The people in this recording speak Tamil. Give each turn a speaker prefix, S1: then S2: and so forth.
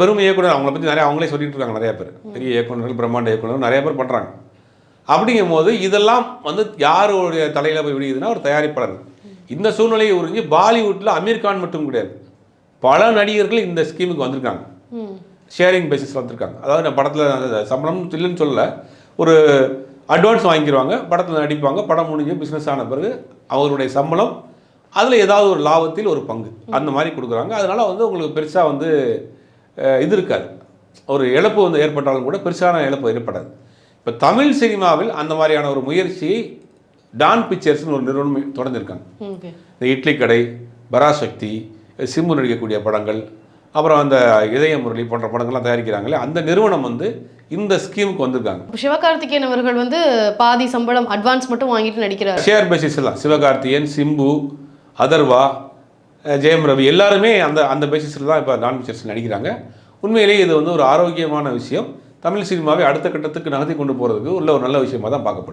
S1: பெரும் இயக்குனர் அவங்கள பற்றி நிறைய அவங்களே சொல்லிட்டு இருக்காங்க நிறைய பேர். பெரிய இயக்குநர்கள் பிரம்மாண்ட இயக்குனர் நிறைய பேர் பண்ணுறாங்க அப்படிங்கும் போது இதெல்லாம் வந்து யாருடைய தலையில் போய் விடியுதுன்னா ஒரு தயாரிப்பாளர். இந்த சூழ்நிலையை உறிஞ்சி பாலிவுட்டில் அமீர் கான் மட்டும் கிடையாது. பல நடிகர்கள் இந்த ஸ்கீமுக்கு வந்திருக்காங்க. ஷேரிங் பேசிஸ் வந்திருக்காங்க. அதாவது நான் படத்தில் சம்பளம் இல்லைன்னு சொல்லல. ஒரு அட்வான்ஸ் வாங்கிடுவாங்க படத்தில் நடிப்பாங்க படம் முடிஞ்சு பிஸ்னஸ் ஆன பிறகு அவருடைய சம்பளம் அதில் ஏதாவது ஒரு லாபத்தில் ஒரு பங்கு. அந்த மாதிரி கொடுக்குறாங்க. அதனால் வந்து உங்களுக்கு பெருசாக வந்து இது இருக்காது. ஒரு இழப்பு வந்து ஏற்பட்டாலும் கூட பெருசான இழப்பு ஏற்படாது. இப்போ தமிழ் சினிமாவில் அந்த மாதிரியான ஒரு முயற்சியை டான் பிக்சர்ஸ்னு ஒரு நிறுவனம் தொடர்ந்துருக்காங்க இந்த இட்லி கடை பராசக்தி சிம்பு நடிக்கக்கூடிய படங்கள் அப்புறம் அந்த இதய முரளி போன்ற படங்கள்லாம் தயாரிக்கிறாங்களே அந்த நிறுவனம் வந்து இந்த ஸ்கீமுக்கு வந்திருக்காங்க.
S2: சிவகார்த்திகேயன் அவர்கள் வந்து பாதி சம்பளம் அட்வான்ஸ் மட்டும் வாங்கிட்டு நடிக்கிறார்.
S1: ஷேர் பேசிஸ் எல்லாம் சிவகார்த்தியன் சிம்பு அதர்வா ஜெயம் ரவி. எல்லாருமே அந்த அந்த பேசிஸில் தான் இப்போ நான் பிக்சர்ஸ் நடிக்கிறாங்க. உண்மையிலேயே இது வந்து ஒரு ஆரோக்கியமான விஷயம். தமிழ் சினிமாவை அடுத்த கட்டத்துக்கு நகர்த்தி கொண்டு போகிறதுக்கு உள்ள ஒரு நல்ல விஷயமா தான் பார்க்கப்பட்டது.